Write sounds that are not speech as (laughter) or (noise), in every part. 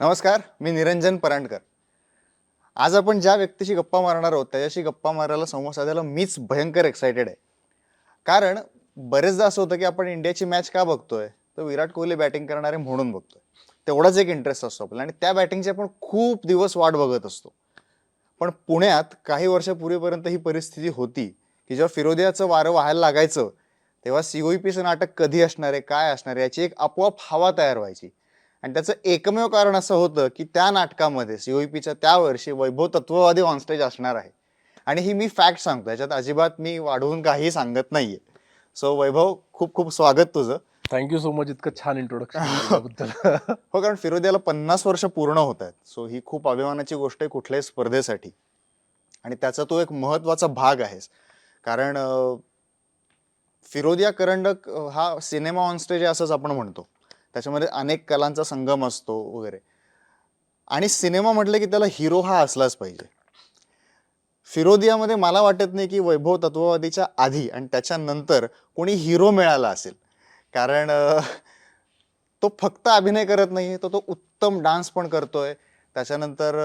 नमस्कार मी निरंजन परांडकर. आज आपण ज्या व्यक्तीशी गप्पा मारणार आहोत त्याच्याशी गप्पा मारायला संवाद साधायला मीच भयंकर एक्सायटेड आहे. कारण बरेचदा असं होतं की आपण इंडियाची मॅच का बघतोय? तर विराट कोहली बॅटिंग करणारे म्हणून बघतोय. तेवढाच एक इंटरेस्ट असतो आपल्याला आणि त्या बॅटिंगची आपण खूप दिवस वाट बघत असतो. पण पुण्यात काही वर्षापूर्वीपर्यंत ही परिस्थिती होती की जेव्हा फिरोदियाचं वारं व्हायला लागायचं तेव्हा सीओईपीचं नाटक कधी असणार आहे काय असणार आहे याची एक आपोआप हवा तयार व्हायची. आणि त्याचं एकमेव कारण असं होतं की त्या नाटकामध्ये सीओईपीच्या त्या वर्षी वैभव तत्ववादी ऑनस्टेज असणार आहे. आणि ही मी फॅक्ट सांगतो याच्यात अजिबात मी वाढवून काही सांगत नाहीये. सो वैभव खूप खूप स्वागत तुझं. थँक्यू सो मच इतकं छान इंट्रोडक्शनबद्दल (laughs) हो कारण फिरोदियाला पन्नास वर्ष पूर्ण होत आहेत. सो ही खूप अभिमानाची गोष्ट आहे कुठल्याही स्पर्धेसाठी. आणि त्याचा तो एक महत्त्वाचा भाग आहेस. कारण फिरोदिया करंडक हा सिनेमा ऑन स्टेज आहे असंच आपण म्हणतो. त्याच्यामध्ये अनेक कलांचा संगम असतो वगैरे. आणि सिनेमा म्हटलं की त्याला हिरो हा असलाच पाहिजे. फिरोदियामध्ये मला वाटत नाही की वैभव तत्ववादीच्या आधी आणि त्याच्यानंतर कोणी हिरो मिळाला असेल. कारण तो फक्त अभिनय करत नाही तर तो उत्तम डान्स पण करतोय. त्याच्यानंतर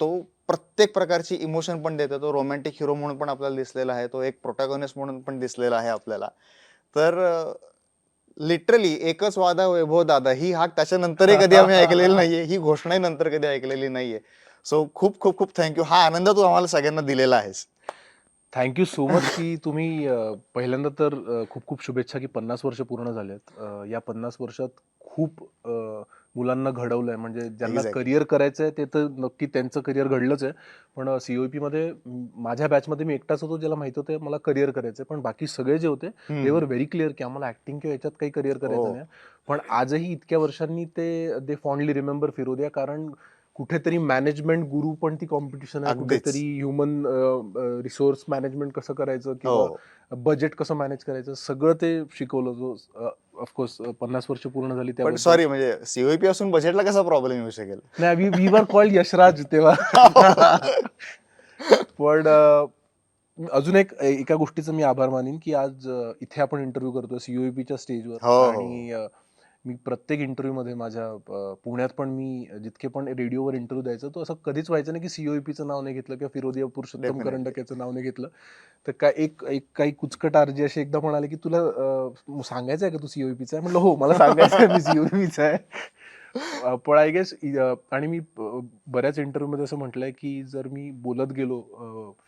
तो प्रत्येक प्रकारची इमोशन पण देतो तो रोमॅन्टिक हिरो म्हणून पण आपल्याला दिसलेला आहे. तो एक प्रोटॅगॉनिस्ट म्हणून पण दिसलेला आहे आपल्याला. तर लिटरली एकच वादा वैभव दादा ही हाक त्याच्यानंतरही कधी आम्ही ऐकलेली नाहीये ही घोषणाही नंतर कधी ऐकलेली नाहीये. सो खूप खूप खूप थँक्यू हा आनंद तू आम्हाला सगळ्यांना दिलेला आहेस. थँक्यू सो मच की तुम्ही पहिल्यांदा तर खूप खूप शुभेच्छा की पन्नास वर्ष पूर्ण झालेत. या पन्नास वर्षात खूप मुलांना घडवलंय म्हणजे ज्यांना Exactly. करिअर करायचं आहे ते तर नक्की त्यांचं करिअर घडलंच आहे पण सीओपी मध्ये माझ्या बॅचमध्ये मी एकटाच होतो ज्याला माहीत होतं मला करिअर करायचं पण बाकी सगळे जे होते हम्म. देवर व्हेरी क्लिअर की आम्हाला ऍक्टिंग किंवा याच्यात काही करिअर हो. करायचं नाही पण आजही इतक्या वर्षांनी ते दे फॉन्डली रिमेंबर फिरोदिया कारण कुठेतरी मॅनेजमेंट गुरु पण ती कॉम्पिटिशन आहे. कुठेतरी ह्युमन रिसोर्स मॅनेजमेंट कसं करायचं हो किंवा बजेट कसं मॅनेज करायचं सगळं ते शिकवलं जो ऑफकोर्स पन्नास वर्ष पूर्ण झाली पण त्याबद्दल. सॉरी म्हणजे सीओपी असून बजेटला कसा प्रॉब्लेम येऊ शकेल नाही वी वर कॉल्ड यशराज तेव्हा पण अं, अजून एक एका गोष्टीचं मी आभार मानीन की आज अं, इथे आपण इंटरव्ह्यू करतोय सीओईपीच्या स्टेजवर हो, हो. आणि अं, मी प्रत्येक इंटरव्ह्यू मध्ये माझ्या पुण्यात पण मी जितके पण रेडिओवर इंटरव्ह्यू द्यायचो तो असं कधीच व्हायचं नाही की सीओईपीचं नाव नाही घेतलं किंवा फिरोदिया पुरुषोत्तम याचं नाव नाही घेतलं. तर काय एक एक काही कुचकट आरजी असे एकदा म्हणाले की तुला सांगायचं आहे का तू सीओईपीचा आहे म्हणलं हो मला सांगायचं आहे मी सीओईपीचा आहे. पण आय गेस आणि मी बऱ्याच इंटरव्ह्यू मध्ये असं म्हटलंय की जर मी बोलत गेलो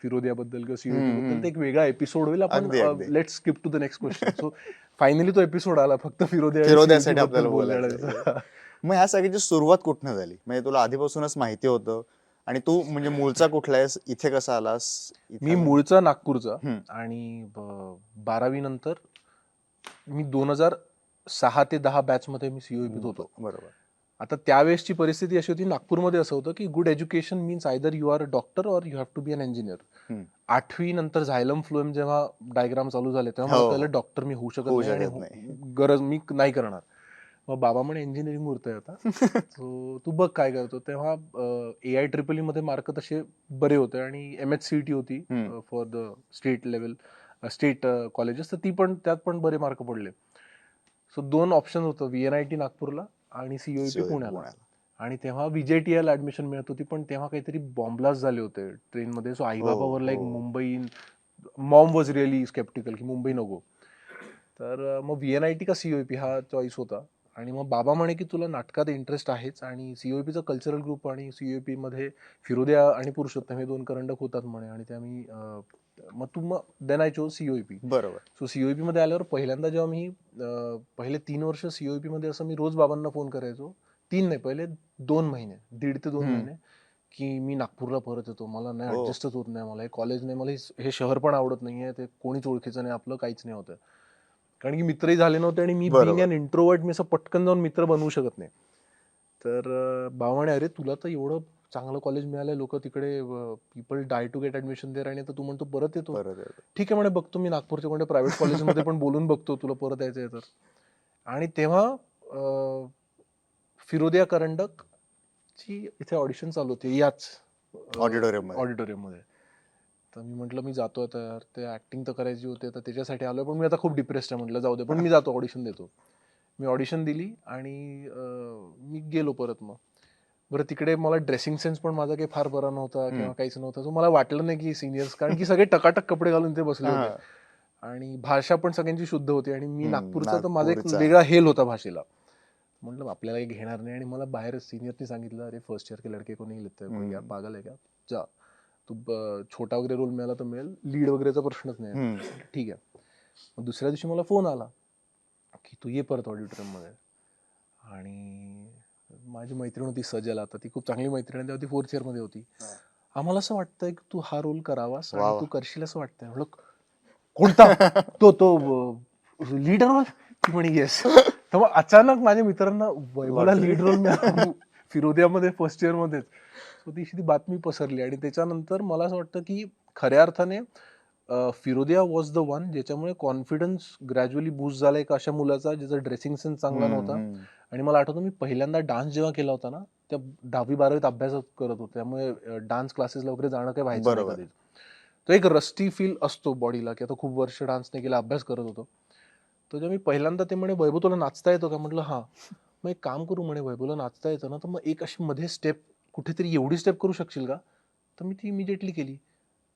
फिरोदियाबद्दल किंवा. तर एक वेगळा एपिसोड होईल आपण. Let skip to the next question so finally तो एपिसोड आला फक्त फिरोदिया फिरोदियासाठी आपल्याला बोलायला. (laughs) मग ह्या सगळ्याची सुरुवात कुठनं झाली म्हणजे तुला आधीपासूनच माहिती होतं आणि तू म्हणजे मूळचा कुठला आहेस इथे कसा आलास मी? मूळचा नागपूरचा. आणि बारावी नंतर मी दोन हजार सहा ते दहा बॅच मध्ये मी सीओईपीत होतो बरोबर आता त्यावेळेसची परिस्थिती अशी होती नागपूरमध्ये असं होतं की good education means either you are a doctor or you have to be an engineer. आठवी नंतर झायलम फ्लोएम जेव्हा डायग्राम चालू झाले तेव्हा हो. मला कळलं डॉक्टर मी होऊ शकत नाही आणि हो- नाही. गरज मी नाही करणार मग बाबा म्हणे इंजिनिअरिंग उरतंय आता (laughs) सो तू बघ काय करतो तेव्हा ए आय ट्रिपलमध्ये मार्क तसे बरे होते आणि एम एच सी टी होती. For the state level state colleges तर ती पण त्यात पण बरे मार्क पडले सो दोन ऑप्शन होतं व्ही एन आय टी नागपूरला आणि सीओईपी COEP पुण्याला. पुण्याला. आणि तेव्हा विजय टी एल ऍडमिशन मिळत होती पण तेव्हा काहीतरी बॉम्बलास्ट झाले होते ट्रेनमध्ये सो आई बाबावर लाईक हो. Mumbai mom was really sceptical की मुंबई नको. तर मग व्ही एन आय टी का सीओईपी हा चॉईस होता. आणि मग बाबा म्हणे की तुला नाटकात इंटरेस्ट आहेच आणि सीओईपीचा कल्चरल ग्रुप आणि सीओईपी मध्ये फिरोदिया आणि पुरुषोत्तम हे दोन करंडक होतात म्हणे. आणि त्या मी मग तू मग देन आय चोज सीओईपी बरोबर सो सीओईपी मध्ये आल्यावर पहिल्यांदा जेव्हा मी अं, पहिले तीन वर्ष सीओईपी मध्ये असं मी रोज बाबांना फोन करायचो तीन नाही पहिले दोन महिने दीड ते दोन हम्म. महिने की मी नागपूरला परत येतो मला नाही हो. ऍडजस्टच होत नाही मला हे कॉलेज नाही मला हे- हे शहर पण आवडत नाहीये ते कोणीच ओळखीचं नाही आपलं काहीच नाही होतं कारण की मित्रही झाले नव्हते आणि मी बरोबर. बिंग अन इंट्रोवर्ट मी असं पटकन जाऊन मित्र बनवू शकत नाही तर अं, बाबा म्हणे अरे तुला तर एवढं चांगलं कॉलेज मिळालंय लोक तिकडे people die to get admission there आणि आता तू म्हणतो परत येतो. ठीक आहे म्हणे बघतो मी नागपूरच्या कोणत्या प्रायव्हेट कॉलेजमध्ये पण बोलून बघतो तुला परत यायचं आहे तर. आणि तेव्हा फिरोदिया करंडक ची इथे ऑडिशन चालू होती याच मध्ये. ऑडिटोरियममध्ये तर मी म्हटलं मी जातो आता यार ते ऍक्टिंग तर करायची होते तर त्याच्यासाठी आलोय पण मी आता खूप डिप्रेस्ड आहे म्हटलं जाऊ दे पण मी जातो ऑडिशन देतो. मी ऑडिशन दिली आणि मी गेलो परत मग. बरं तिकडे मला ड्रेसिंग सेन्स पण माझा काही फार बरा नव्हता किंवा. काहीच नव्हता. सो मला वाटलं नाही की सिनियर्स कारण की सगळे टकाटक कपडे घालून ते बसले. होते. आणि भाषा पण सगळ्यांची शुद्ध होती आणि मी नागपूरचा तर माझा एक. वेगळा हेल होता भाषेला. म्हटलं आपल्याला काही घेणार नाही. आणि मला बाहेर सिनियरनी सांगितलं अरे फर्स्ट इयर के लडके को नहीं लेते. पागल आहे का जा. तू छोटा वगैरे रोल मिळाला तर मिळेल. लीड वगैरेचा प्रश्नच नाही. ठीक आहे. मग दुसऱ्या दिवशी मला फोन आला की तू ये परत ऑडिटोरियममध्ये आणि माझी मैत्रीण होती सजल आता ती खूप चांगली मैत्रीण आहे तेव्हा ती फोर्थ इयरमध्ये होती. आम्हाला असं वाटतंय की तू हा रोल करावास आणि. तू करशील असं वाटतंय म्हणलं कोणता (laughs) तो तो लीडर रोल ती म्हणे येस तर मग अचानक माझ्या मित्रांना वैभवला. लीड रोल फिरोदियामध्ये फर्स्ट इयर मध्येच सो ती बातमी पसरली आणि त्याच्यानंतर मला असं वाटतं की खऱ्या अर्थाने फिरोदिया वॉज द वन ज्याच्यामुळे कॉन्फिडन्स ग्रॅज्युअली बूस्ट झाला एक अशा मुलाचा ज्याचा ड्रेसिंग सेन्स चांगला नव्हता. आणि मला आठवतं मी पहिल्यांदा डान्स जेव्हा केला होता ना त्या दहावी बारावीत अभ्यास करत होतो. त्यामुळे डान्स क्लासेसला वगैरे जाणं काही व्हायचं. कधीच. तो एक रस्टी फील असतो बॉडीला की आता खूप वर्ष डान्स नाही केला अभ्यास करत होतो. तर जेव्हा मी पहिल्यांदा ते म्हणे वैभव तुला नाचता येतो का? म्हटलं हां. मग एक काम करू म्हणे वैभवला नाचता येतं ना तर मग एक अशी मध्ये स्टेप कुठेतरी एवढी स्टेप करू शकशील का? तर मी ती इमिजिएटली केली.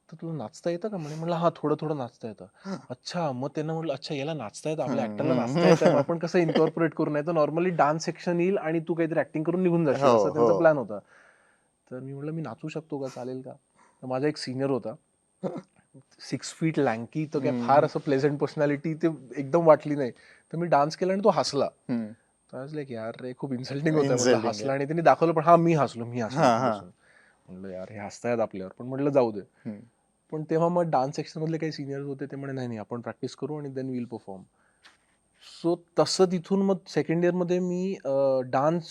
तर तुला नाचता येतं का म्हणे म्हणलं हा थोडं थोडं नाचता येतं अच्छा मग त्यांना म्हटलं अच्छा याला नाचता येतं आपल्या ऍक्टरला. नाचता येतं मग आपण कसं इन्कॉर्पोरेट करू नाही तर नॉर्मली डान्स सेक्शन येईल आणि तू काहीतरी ऍक्टिंग करून निघून जाशील हो, असं त्यांचा हो. प्लॅन होता तर मी म्हटलं मी नाचू शकतो का चालेल का तर माझा एक सिनियर होता सिक्स फीट लँकी तो काय. फार असं प्लेझेंट पर्सनॅलिटी ते एकदम वाटली नाही तर मी डान्स केला आणि तो हसला हम्म. तर लाईक यार रे खूप इन्सल्टिंग होतं Insulting म्हटलं आहे. हसला आणि त्यांनी दाखवलं पण हा मी हसलो मी हसलो हा, हा. म्हणलं यार हे हसतायत आपल्यावर पण म्हटलं जाऊ दे हम्म. पण तेव्हा मग डान्स सेक्शन मधले काही सिनियर्स होते ते म्हणे नाही नाही आपण प्रॅक्टिस करू आणि देन विल परफॉर्म सो तसं तिथून मग सेकंड इयरमध्ये मी डान्स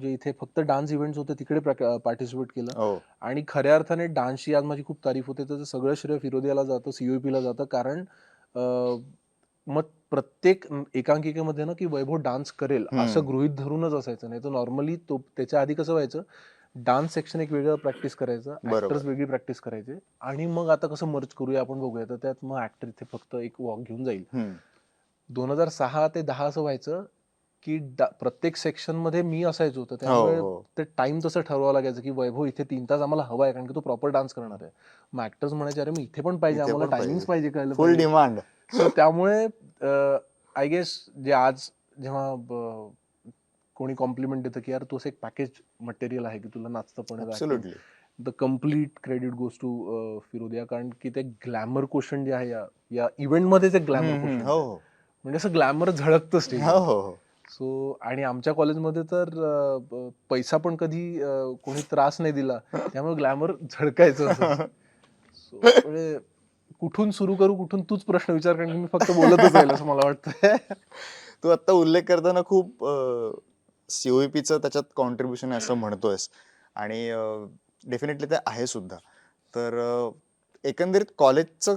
जे इथे फक्त डान्स इव्हेंट्स होते तिकडे पार्टिसिपेट केलं. हो. आणि खऱ्या अर्थाने डान्सची आज माझी खूप तारीफ होते त्याचं सगळं श्रेय फिरोदियाला जातं सीओपीला जातं कारण मग प्रत्येक एकांकिकेमध्ये ना की वैभव डान्स करेल. असं गृहित धरूनच असायचं. नाही तर नॉर्मली तो त्याच्या आधी कसं व्हायचं डान्स सेक्शन एक वेगळं प्रॅक्टिस करायचं. ऍक्टर्स वेगळी प्रॅक्टिस करायचे आणि मग आता कसं मर्ज करूया आपण बघूया तर त्यात मग ऍक्टर इथे फक्त एक वॉक घेऊन जाईल. दोन हजार सहा ते दहा असं व्हायचं की प्रत्येक सेक्शनमध्ये मी असायचो तर त्यामुळे हो, हो. ते टाइम तसं ठरवावं लागायचं की वैभव इथे तीन तास आम्हाला हवा आहे कारण की तो प्रॉपर डान्स करणार आहे मग ऍक्टर्स म्हणायचे अरे मी इथे पण पाहिजे आम्हाला टायमिंग पाहिजे. कळलं फुल. डिमांड So त्यामुळे आय गेस जे आज जेव्हा कोणी कॉम्प्लिमेंट देतं की यार तू असं एक पॅकेज मटेरियल आहे की तुला नाचतं पण the complete credit goes to Firodia. कारण की ते ग्लॅमर क्वेश्चन जे आहे या या इव्हेंटमध्येच एक ग्लॅमर हो क्वेश्चन हो. म्हणजे असं ग्लॅमर झळकतं स्टेज हो हो हो. सो आणि आमच्या कॉलेजमध्ये तर पैसा पण कधी कोणी त्रास नाही दिला. त्यामुळे ग्लॅमर झळकायचं म्हणजे कुठून सुरू करू कुठून तूच प्रश्न विचार कारण की मी फक्त बोलतच राहील असं मला वाटतं (laughs) तू आता उल्लेख करताना खूप सीओईपीचं त्याच्यात कॉन्ट्रीब्युशन आहे असं म्हणतोयस. आणि डेफिनेटली ते आहे सुद्धा. तर एकंदरीत कॉलेजचं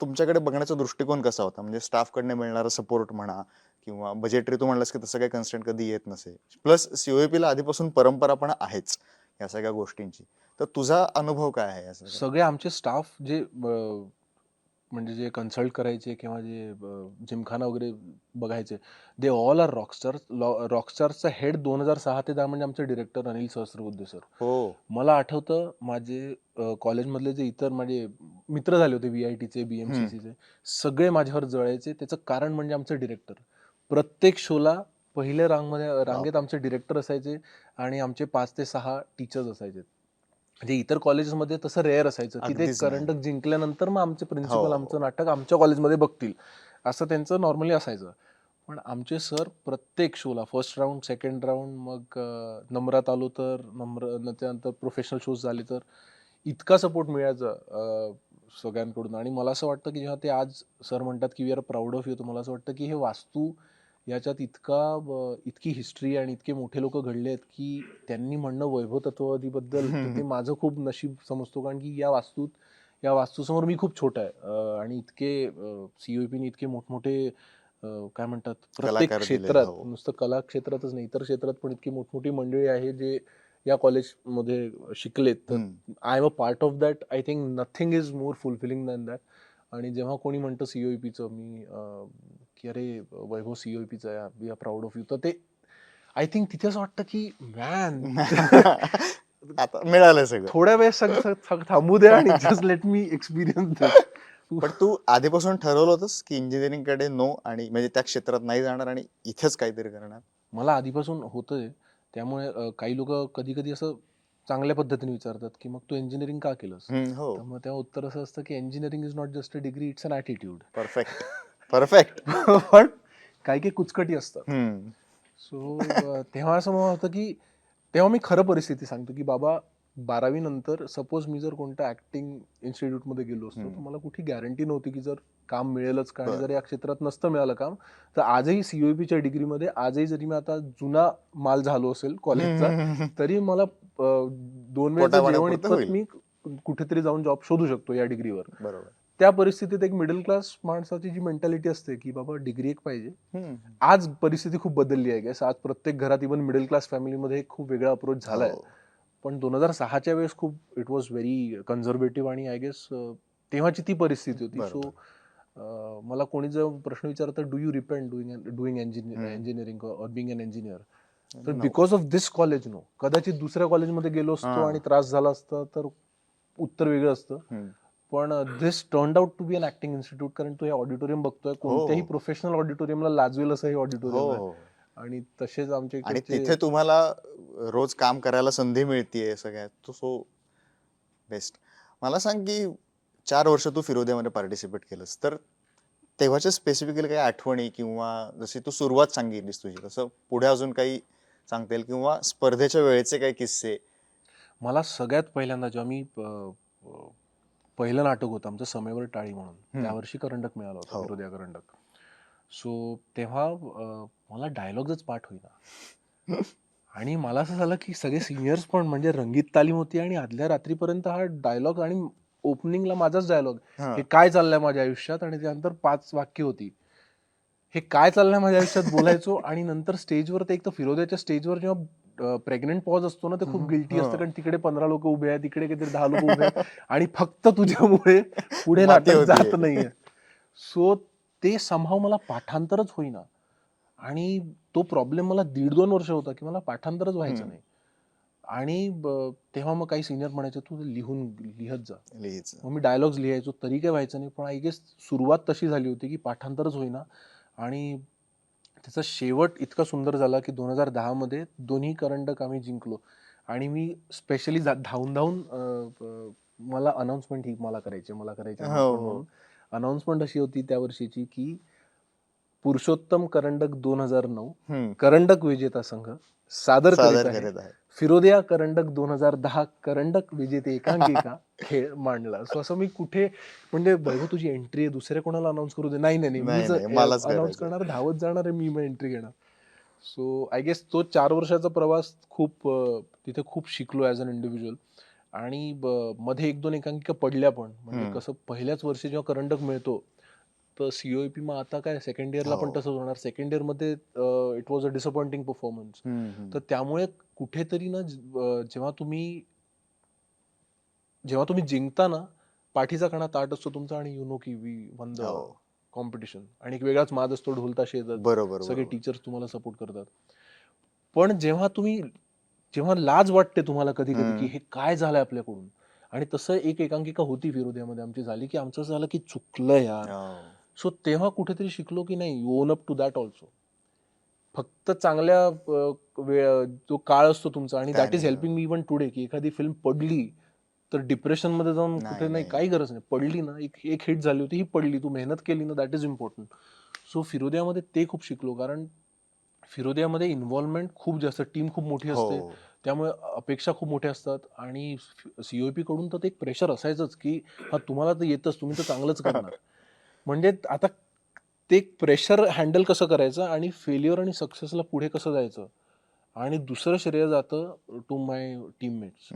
तुमच्याकडे बघण्याचा दृष्टिकोन कसा होता? म्हणजे स्टाफकडनं मिळणारा सपोर्ट म्हणा किंवा बजेटरी तू म्हणलास की तसं काही कन्स्टंट कधी येत नसे. प्लस सीओईपीला आधीपासून परंपरा पण आहेच या सगळ्या गोष्टींची. तर तुझा अनुभव काय आहे सगळे आमचे स्टाफ जे म्हणजे जे कन्सल्ट करायचे किंवा जे जिमखाना वगैरे बघायचे दे ऑल आर रॉकस्टार रॉकस्टारचा हेड दोन हजार सहा ते दहा म्हणजे आमचे डिरेक्टर अनिल सहस्रबुद्धे सर हो. मला आठवतं माझे कॉलेजमधले जे इतर माझे मित्र झाले होते व्ही आय टीचे बी एम सी सीचे सगळे माझ्यावर जळायचे. त्याचं कारण म्हणजे आमचे डिरेक्टर प्रत्येक शोला पहिल्या रांगमध्ये रांगेत आमचे डिरेक्टर असायचे आणि आमचे पाच ते सहा टीचर्स असायचे. म्हणजे इतर कॉलेजेसमध्ये तसं रेअर असायचं. की ते अगदीच नाही. करंडक जिंकल्यानंतर मग आमचे प्रिन्सिपल हो. आमचं नाटक आमच्या कॉलेजमध्ये बघतील. असं त्यांचं नॉर्मली असायचं. पण आमचे सर प्रत्येक शोला फर्स्ट राऊंड सेकंड राऊंड मग अं, नम्रात आलो तर नम्र न त्यानंतर प्रोफेशनल शोज झाले तर इतका सपोर्ट मिळायचा अं, सगळ्यांकडून. आणि मला असं वाटतं की जेव्हा ते आज सर म्हणतात की we are proud of you तर मला असं वाटतं की हे वास्तू याच्यात इतका इतकी हिस्ट्री आणि इतके मोठे लोक घडले आहेत की त्यांनी म्हणणं वैभव तत्ववादीबद्दल ते (laughs) माझं खूप नशीब समजतो. कारण की या वास्तूत या वास्तूसमोर मी खूप छोटा आहे. आणि इतके सीओपीने इतके मोठमोठे काय म्हणतात प्रत्येक क्षेत्रात हो. नुसतं कला क्षेत्रातच नाही इतर क्षेत्रात पण इतकी मोठमोठी मंडळी आहे जे या कॉलेजमध्ये शिकलेत. I am a part of that I think nothing is more fulfilling than that आणि जेव्हा कोणी म्हणतं सीओईपीचं मी की अरे वैभव सीओपीचा आहे we are proud of you. तर ते आय थिंक तिथे असं वाटतं की मॅन (laughs) आता मिळालं सगळं. थोड्या वेळ सग- सग- सग- थांबू दे आणि जस्ट लेट मी एक्सपिरियन्स पण तू आधीपासून ठरवलं होतंस की इंजिनिअरिंगकडे नो आणि म्हणजे त्या क्षेत्रात नाही जाणार आणि इथेच काहीतरी करणार? मला आधीपासून होतंय. त्यामुळे अं, काही लोक कधी कधी असं चांगल्या पद्धतीने विचारतात की मग तू इंजिनिअरिंग का केलंस? हम्म, हो. तर मग तेव्हा उत्तर असं असतं की engineering is not just a degree it's an attitude perfect perfect (laughs) पण काही काही कुचकटी असतात सो तेव्हा असं मला होतं की तेव्हा मी खरं परिस्थिती सांगतो की बाबा बारावी नंतर सपोज मी जर कोणत्या ऍक्टिंग इन्स्टिट्यूटमध्ये गेलो असतो तर. मला कुठे गॅरंटी नव्हती की जर काम मिळेलच का आणि. जर या क्षेत्रात नसतं मिळालं काम तर आजही सीओपीच्या डिग्रीमध्ये आजही जरी मी आता जुना माल झालो असेल कॉलेजचा. तरी मला दोन वेळचं पोटापाण्यापुरतं जेवण इतकं. मी कुठेतरी जाऊन जॉब शोधू शकतो या डिग्रीवर बरोबर त्या परिस्थितीत एक मिडल क्लास माणसाची जी मेंटॅलिटी असते की बाबा डिग्री एक पाहिजे. आज परिस्थिती खूप बदलली आहे गॅस आज प्रत्येक घरात इव्हन मिडल क्लास फॅमिलीमध्ये खूप वेगळा अप्रोच झालाय हो. पण दोन हजार सहाच्या वेळेस खूप इट वॉज व्हेरी कन्झर्वेटिव्ह आणि आय गेस तेव्हाची ती परिस्थिती होती सो. मला कोणी जर प्रश्न विचारतं do you repent doing doing. Engineering or being an engineer तर. Because of this college no कदाचित दुसऱ्या कॉलेजमध्ये गेलो असतो. आणि त्रास झाला असता तर उत्तर वेगळं असतं. पण this turn out to be an acting institute कारण तो हे ऑडिटोरियम बघतोय. कोणत्याही प्रोफेशनल ऑडिटोरियमला लाजवेल असं हे हो. ऑडिटोरियम आहे. हो आणि तसेच आमच्या आणि इकडचे- तिथे तुम्हाला रोज काम करायला संधी मिळतीये सगळ्यात. तो सो बेस्ट मला सांग की चार वर्ष तू फिरोद्यामध्ये पार्टिसिपेट केलंस. तर तेव्हाच्या स्पेसिफिकली काही आठवणी किंवा जशी तू सुरुवात सांगितलीस तुझी तसं पुढे अजून काही सांगता येईल? किंवा स्पर्धेच्या वेळेचे काही किस्से? मला सगळ्यात पहिल्यांदा जेव्हा मी अ, अ, पहिलं नाटक होतं आमचं समयवर टाळी म्हणून हम्म. त्यावर्षी करंडक मिळाला होता हो. विरोध्या करंडक सो तेव्हा मला डायलॉगच पाठ होईना (laughs) आणि मला असं झालं की सगळे सिनियर्स पण म्हणजे रंगीत तालीम होती आणि आदल्या रात्रीपर्यंत हा डायलॉग आणि ओपनिंगला माझाच डायलॉग हा. हे काय चाललंय माझ्या आयुष्यात आणि त्यानंतर पाच वाक्य होती हे काय चाललंय माझ्या आयुष्यात बोलायचो आणि नंतर स्टेजवर ते एक तर फिरोद्याच्या स्टेजवर जेव्हा प्रेग्नेंट पॉज असतो ना ते खूप. गिल्टी असतं. कारण तिकडे पंधरा लोक उभे आहेत तिकडे काहीतरी दहा लोक उभे आहेत (laughs) आणि फक्त तुझ्यामुळे पुढे नाटक. जात नाहीये सो ते संभाव मला पाठांतरच होईना आणि तो प्रॉब्लेम मला दीड दोन वर्ष होता की मला पाठांतरच व्हायचं. नाही आणि तेव्हा मग काही सिनियर म्हणायचे तू लिहून लिहत जा लिहायचं मग मी डायलॉग्स लिहायचो तरी काही व्हायचं नाही पण आय गेस सुरुवात तशी झाली होती की पाठांतरच होईना आणि त्याचा शेवट इतका सुंदर झाला की दोन हजार दहामध्ये दोन्ही करंडक आम्ही जिंकलो आणि मी स्पेशली धावून धावून मला अनाऊन्समेंट ही मला करायची मला करायची हो, हो. अनाऊन्समेंट अशी होती त्या वर्षीची की पुरुषोत्तम करंडक दोन हजार नऊ. करंडक विजेता संघ सादर करत आहे फिरोदिया करंडक दोन हजार दहा करंडक विजेते एकांकिका (laughs) खेळ मांडला. सो असं मी कुठे म्हणजे वैभव तुझी एंट्री आहे दुसऱ्या कोणाला अनाऊन्स करू दे? नाही नाही अनाऊन्स. करणार धावत जाणार आहे मी मग एंट्री घेणार. सो आय गेस तो चार वर्षाचा प्रवास खूप तिथे खूप शिकलो ॲज अन इंडिव्हिज्युअल आणि मध्ये एक दोन एकांकिका पडल्या पण. म्हणजे. कसं पहिल्याच वर्षी जेव्हा करंडक मिळतो तर सीओपी मग आता काय सेकंड इयरला पण हो. तसंच होणार सेकंड इयरमध्ये it was a disappointing performance. तर त्यामुळे कुठेतरी ना जेव्हा तुम्ही जेव्हा तुम्ही जिंकता ना पाठीचा कणा ताट असतो तुमचा आणि यु नो की वी वन द. कॉम्पिटिशन आणि एक वेगळाच माद असतो ढोलताशे येतात बरोबर सगळे. टीचर्स तुम्हाला सपोर्ट करतात पण जेव्हा तुम्ही जेव्हा लाज वाटते तुम्हाला कधी कधी. की हे काय झालंय आपल्याकडून आणि तसं एक एकांकिका होती विरोध्यामध्ये आमची झाली की आमचं असं झालं की चुकलं यार हो. सो तेव्हा कुठेतरी शिकलो की नाही own up to that also फक्त चांगल्या वेळ जो काळ असतो तुमचा आणि that is. Helping me even today की एखादी फिल्म पडली तर डिप्रेशनमध्ये जाऊन कुठे नाही नाही. काही गरज नाही पडली ना एक एक हिट झाली होती ही पडली तू मेहनत केली ना दॅट इज इम्पॉर्टंट सो फिरोद्यामध्ये ते खूप शिकलो कारण फिरोद्यामध्ये इन्व्हॉल्वमेंट खूप जास्त टीम खूप मोठी असते हो. त्यामुळे अपेक्षा खूप मोठ्या असतात आणि सीओपी कडून तर ते एक प्रेशर असायचंच की हा तुम्हाला तर येतच तुम्ही तर चांगलंच करणार म्हणजे आता ते प्रेशर हँडल कसं करायचं आणि फेल्युअर आणि सक्सेसला पुढे कसं जायचं? आणि दुसरं श्रेय जातं to my teammates.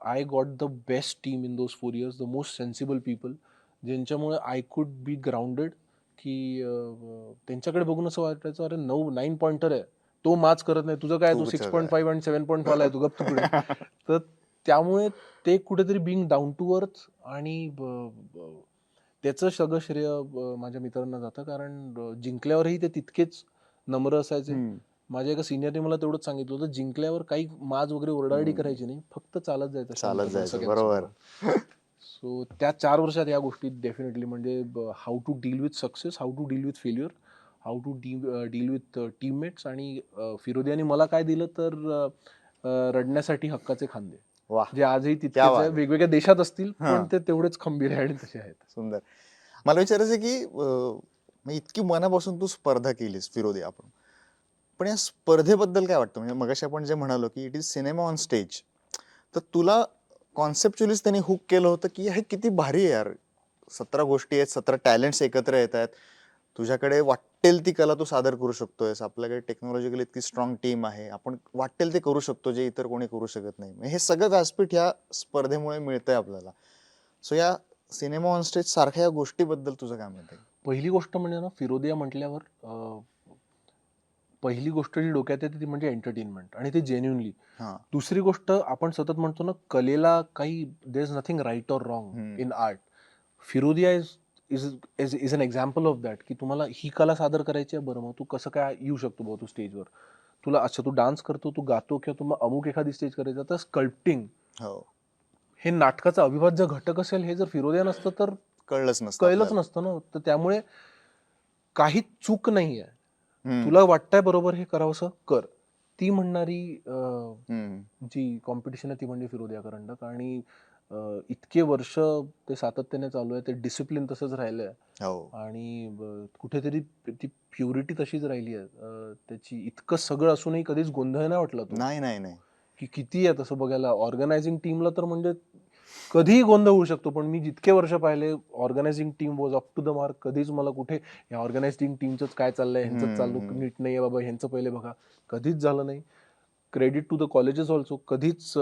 I got the best team in those four years the most sensible people ज्यांच्यामुळे आय कुड बी ग्राउंडेड की त्यांच्याकडे बघून असं वाटायचं अरे नऊ नाईन पॉइंटर आहे. तो माच करत नाही. तुझं काय तू सिक्स पॉईंट? फाईव्ह आणि सेव्हन पॉईंट फाईव्ह आहे. तू गप तिकडे. (laughs) तर त्यामुळे ते कुठेतरी बिंग डाऊन टू अर्थ आणि त्याचं सगळं श्रेय माझ्या मित्रांना जातं कारण जिंकल्यावरही ते तितकेच नम्र असायचे. माझ्या एका सिनियरने मला तेवढंच सांगितलं होतं जिंकल्यावर काही माज वगैरे हम्म. करायची नाही फक्त चालत जायचं चालत जायचं. बरोबर. सो त्या चार वर्षात या गोष्टी डेफिनेटली म्हणजे how to deal with success how to deal with failure how to deal with teammates आणि फिरोदियाने मला काय दिलं तर रडण्यासाठी हक्काचे खांदे वा. जे आजही. आहे. वेगवेगळ्या देशात असतील. पण ते तेवढेच खंबीर आहे आणि तसे आहेत. सुंदर. मला विचारायचं की इतकी मनापासून तू स्पर्धा केलीस फिरोदी आपण. पण या स्पर्धेबद्दल काय वाटतं? म्हणजे मगाशी आपण जे म्हणालो की it is cinema on stage तर तुला कॉन्सेप्च्युअलीच त्यांनी हुक केलं होतं की हे किती भारी आहे यार. सतरा गोष्टी आहेत सतरा टॅलेंट्स एकत्र येत आहेत. तुझ्याकडे वाटेल ती कला तू सादर करू शकतोयस. आपल्याकडे टेक्नॉलॉजिकली इतकी स्ट्रॉंग टीम आहे. आपण वाटेल ते करू शकतो जे इतर कोणी करू शकत नाही. हे सगळं व्यासपीठ ह्या स्पर्धेमुळे मिळतंय आपल्याला. सो या सिनेमा ऑन स्टेज सारख्या या गोष्टीबद्दल तुझं काय मत आहे? पहिली गोष्ट म्हणजे ना फिरोदिया म्हटल्यावर पहिली गोष्ट जी डोक्यात येते ती म्हणजे एंटरटेनमेंट आणि ते जेन्युनली हा. दुसरी गोष्ट आपण सतत म्हणतो ना कलेला काही there is nothing right or wrong. In art Firodia is is is is an example of that की तुम्हाला ही कला सादर करायची आहे बरं मग तू कसं काय येऊ शकतो भाऊ तू स्टेजवर तुला अच्छा तू डान्स करतो तू गातो किंवा तुम्हाला अमुक एखादी स्टेज करायचं तर स्कल्प्टिंग हो. हे नाटकाचा अविभाज्य घटक असेल हे जर फिरोदिया नसतं तर कळलंच नसतं कळलंच आपल्याला. नसतं ना. तर त्यामुळे काही चूक नाही आहे हम्म. तुला वाटतंय बरोबर हे करावंसं कर. ती म्हणणारी अं, हम्म. जी कॉम्पिटिशन आहे ती म्हणजे फिरोदिया करंडक आणि इतके वर्ष ते सातत्याने चालू आहे ते डिसिप्लिन तसंच राहिलंय. हो. आणि कुठेतरी ती प्युरिटी तशीच राहिली आहे. त्याची इतकं सगळं असूनही कधीच गोंधळ नाही वाटला तो. नाही नाही नाही. की किती आहे तसं बघायला. ऑर्गनायझिंग टीमला तर म्हणजे कधीही गोंधळ होऊ शकतो पण मी जितके वर्ष पाहिले organising team was up to the mark कधीच मला कुठे या ऑर्गनायझिंग टीमचंच काय चाललंय ह्यांचं चालू. नीट नाहीये बाबा ह्यांचं पहिले बघा. कधीच झालं नाही. Credit to the colleges also कधीच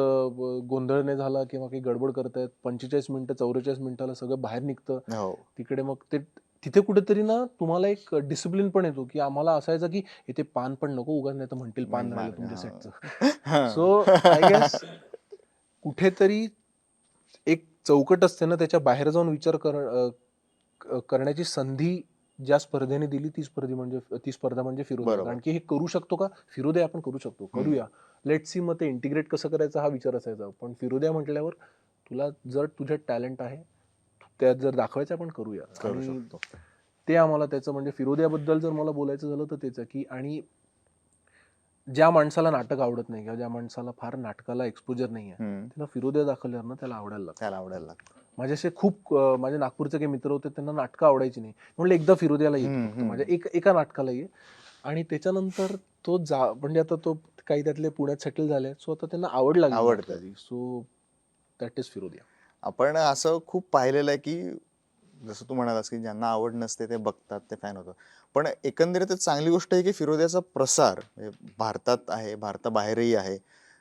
गोंधळ नाही झाला किंवा काही गडबड करतायत. पंचेचाळीस मिनिटं चौवेचाळीस मिनिटाला सगळं बाहेर निघतं. हो. तिकडे मग ते तिथे कुठेतरी ना तुम्हाला एक डिसिप्लिन पण येतो की आम्हाला असायचं की इथे पान पण नको उगाच नाही तर म्हणतील पान नाही, राहिलं तुमच्या. सेटचं. सो आय गेस कुठेतरी एक चौकट असते ना त्याच्या बाहेर जाऊन विचार कर करण्याची संधी ज्या स्पर्धेने दिली ती स्पर्धा म्हणजे ती स्पर्धा म्हणजे फिरोदे. कारण की हे करू शकतो का? फिरोदे आपण करू शकतो. करूया. लेट सी मग ते इंटिग्रेट कसं करायचं हा विचार असायचा. पण फिरोद्या म्हटल्यावर तुला जर तुझ्यात टॅलेंट आहे त्यात जर दाखवायचं आपण करूया. करू आणि शकतो. ते आम्हाला त्याचं म्हणजे फिरोद्याबद्दल जर मला बोलायचं झालं तर आहे की आणि ज्या माणसाला नाटक आवडत नाही किंवा ज्या माणसाला फार नाटकाला एक्सपोजर नाही आहे. त्याला फिरोद्या दाखवल्यावर ना त्याला आवडायला लागतं. त्याला आवडायला लागतं. माझे असे खूप माझे नागपूरचे काही मित्र होते त्यांना नाटकं आवडायची नाही. म्हणलं एकदा फिरोद्याला ये. हम्म, फक्त. हम्म. माझ्या एक एका नाटकाला ये. आणि त्याच्यानंतर तो जा म्हणजे आता तो काही त्यातले पुण्यात सेटल झाले. सो आता त्यांना आवड लागली. आवडतं. सो दॅट इज फिरोदिया आपण असं खूप पाहिलेलं आहे की जसं तू म्हणालास की ज्यांना आवड नसते ते बघतात ते फॅन होतात. पण एकंदरीतच चांगली गोष्ट आहे की फिरोद्याचा प्रसार म्हणजे भारतात आहे भारताबाहेरही आहे.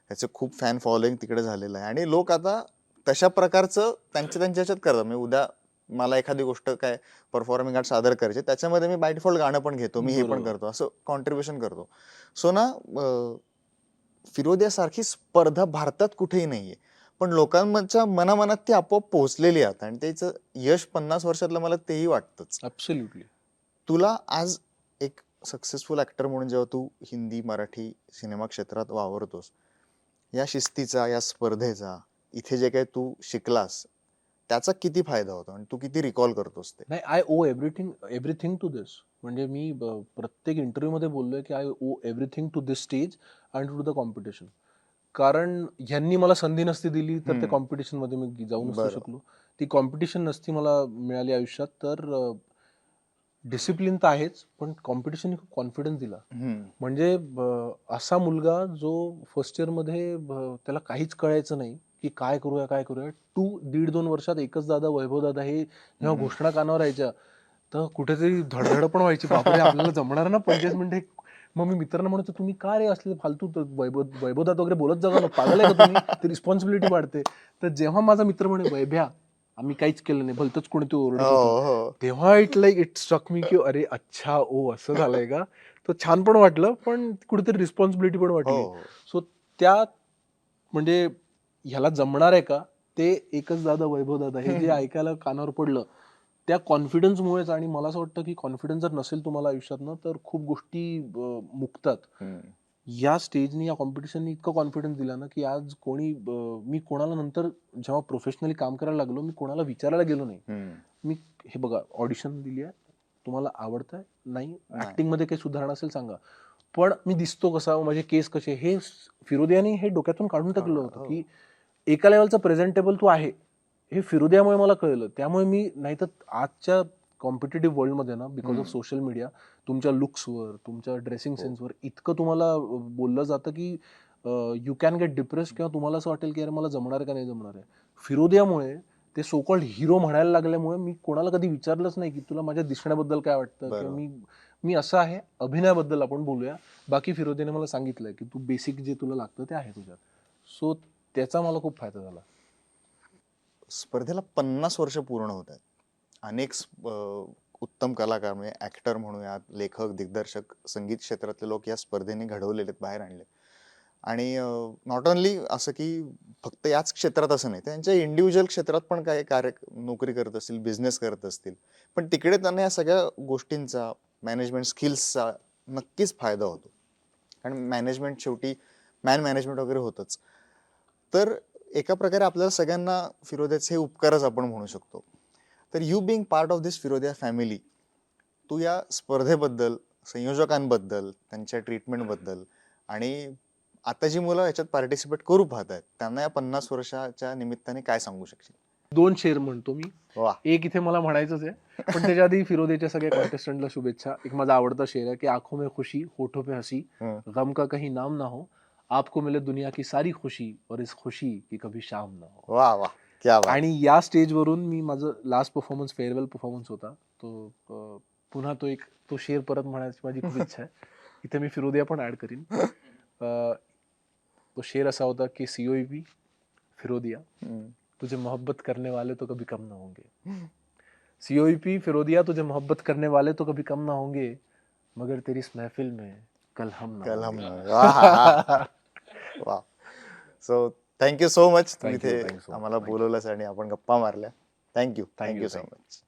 त्याचे खूप फॅन फॉलोईंग तिकडे झालेलं आहे. आणि लोक आता तशा प्रकारचं त्यांच्या त्यांच्या ह्याच्यात करतात. म्हणजे उद्या मला एखादी गोष्ट काय परफॉर्मिंग आर्ट सादर करायची त्याच्यामध्ये मी बाय डिफॉल्ट गाणं पण घेतो मी हे पण. करतो असं कॉन्ट्रीब्युशन करतो. सो ना फिरोद्यासारखी स्पर्धा भारतात कुठेही नाहीये. पण लोकांच्या मनामनात ती आपोआप पोहोचलेली आहेत आणि त्याचं यश पन्नास वर्षातलं मला तेही वाटतंच. ॲब्सोल्युटली तुला आज एक सक्सेसफुल ऍक्टर म्हणून जेव्हा तू हिंदी मराठी सिनेमा क्षेत्रात वावरतोस या शिस्तीचा या स्पर्धेचा इथे जे काही तू शिकलास त्याचा किती फायदा होतो आणि तू किती रिकॉल करतोस ते? नाही I owe everything everything to this म्हणजे मी प्रत्येक इंटरव्ह्यू मध्ये बोललोय की I owe everything to this stage and to the competition कारण ह्यांनी मला संधी नसती दिली तर त्या हम्म. कॉम्पिटिशनमध्ये मी जाऊ. शकलो. ती कॉम्पिटिशन नसती मला मिळाली आयुष्यात तर डिसिप्लिन तर आहेच पण कॉम्पिटिशन खूप कॉन्फिडन्स दिला. म्हणजे असा मुलगा जो फर्स्ट इयरमध्ये ब- त्याला काहीच कळायचं नाही की काय करूया काय करूया. टू दीड दोन वर्षात एकच दादा वैभव दादा हे जेव्हा. घोषणा कानावर यायच्या. तर कुठेतरी धडधड पण व्हायची. बापरे आपल्याला जमणार ना पंचवीस मिनिटं हे- मग मी मित्रांना म्हणतो तुम्ही का रे असले फालतू त- वैभव वैभवदात वगैरे बोलत जागा ना पागल आहे का तुम्ही? ती रिस्पॉन्सिबिलिटी वाढते. तर जेव्हा माझा मित्र म्हणे वैभ्या आम्ही काहीच केलं नाही भलतच कोणी ओरडत हो होतं." हो. तेव्हा it like it struck me की अरे अच्छा ओ असं झालंय का? तर छान पण वाटलं पण कुठेतरी रिस्पॉन्सिबिलिटी पण हो वाटली. हो. सो त्या म्हणजे ह्याला जमणार आहे का ते एकच दादा वैभव दादा हे जे. ऐकायला कानावर पडलं त्या कॉन्फिडन्समुळेच आणि मला असं वाटतं की कॉन्फिडन्स जर नसेल तुम्हाला आयुष्यात ना तर खूप गोष्टी मुकतात. या स्टेजनी या कॉम्पिटिशननी इतकं कॉन्फिडन्स दिला ना की आज कोणी मी कोणाला नंतर जेव्हा प्रोफेशनली काम करायला लागलो मी कोणाला विचारायला गेलो नाही. मी हे बघा ऑडिशन दिली आहे तुम्हाला आवडतंय नाही नाही. ऍक्टिंगमध्ये काही सुधारणा असेल सांगा पण मी दिसतो कसा माझे केस कसे हे फिरोदियाने हे डोक्यातून काढून टाकलं हो. होतं की एका लेवलचा प्रेझेंटेबल तू आहे हे फिरोदियामुळे मला कळलं त्यामुळे मी नाही तर आजच्या कॉम्पिटेटिव्ह वर्ल्डमध्ये ना बिकॉज ऑफ. सोशल मीडिया तुमच्या लुक्सवर तुमच्या ड्रेसिंग हो. सेन्सवर इतकं तुम्हाला बोललं जातं की यू कॅन गेट डिप्रेस किंवा तुम्हाला असं वाटेल की अरे मला जमणार का नाही जमणार आहे फिरोदियामुळे ते सोकॉल्ड हिरो म्हणायला लागल्यामुळे मी कोणाला कधी विचारलंच नाही की तुला माझ्या दिसण्याबद्दल काय वाटतं किंवा. मी मी असं आहे अभिनयाबद्दल आपण बोलूया बाकी फिरोदियाने मला सांगितलंय की तू बेसिक जे तुला लागतं ते आहे तुझ्यात सो त्याचा मला खूप फायदा झाला. स्पर्धेला पन्नास वर्ष पूर्ण होत आहेत. अनेक उत्तम कलाकार म्हणजे ॲक्टर म्हणूयात लेखक दिग्दर्शक संगीत क्षेत्रातले लोक या स्पर्धेने घडवलेले आहेत बाहेर आणले आणि नॉट ओनली असं की फक्त याच क्षेत्रात असं नाही त्यांच्या इंडिव्हिज्युअल क्षेत्रात पण काही कार्य नोकरी करत असतील बिझनेस करत असतील. पण तिकडे त्यांना या सगळ्या गोष्टींचा मॅनेजमेंट स्किल्सचा नक्कीच फायदा होतो. कारण मॅनेजमेंट शेवटी मॅन मॅनेजमेंट वगैरे होतंच. तर एका प्रकारे आपल्याला सगळ्यांना फिरोद्याचे हे उपकारच आपण म्हणू शकतो. तर you being part of this Firodia family तू या स्पर्धेबद्दल संयोजकांबद्दल त्यांच्या ट्रीटमेंटबद्दल आणि आता जी मुलं याच्यात पार्टिसिपेट करू पाहत आहेत त्यांना या पन्नास वर्षाच्या निमित्ताने काय सांगू शकशील? दोन शेर म्हणतो मी. एक इथे मला म्हणायचंच आहे पण त्याच्या आधी फिरोदेच्या सगळ्या कॉन्टेस्टंटला शुभेच्छा. एक माझा आवडता शेर आहे की आंखों में खुशी होठों पे हंसी. गम का कहीं नाम ना हो. आपको मिले दुनिया की सारी खुशी और इस खुशी की कभी शाम ना हो। वा वा क्या बात। आणि या स्टेजवरून मी माझं लास्ट परफॉर्मन्स फेअरवेल परफॉर्मन्स होता. तो अं, पुन्हा तो एक तो शेर परत म्हणायची माझी खूप इच्छा आहे. (laughs) इथे मी फिरोदिया पण ऍड करीन. अं, तो शेर असा होता की सीओईपी फिरोदिया. हम्म. तुझे मोहब्बत करने वाले तो कभी कम ना होंगे. सीओईपी फिरोदिया तुझे मोहब्बत करने वाले तो कभी कम ना होंगे मगर तेरी इस महफिल में कल हम ना कल हम होंगे. वा so thank you so much Thank you, इथे thank you so much. आम्हाला. बोलवलंस आणि आपण गप्पा मारल्या thank you thank you you, so thank you. Much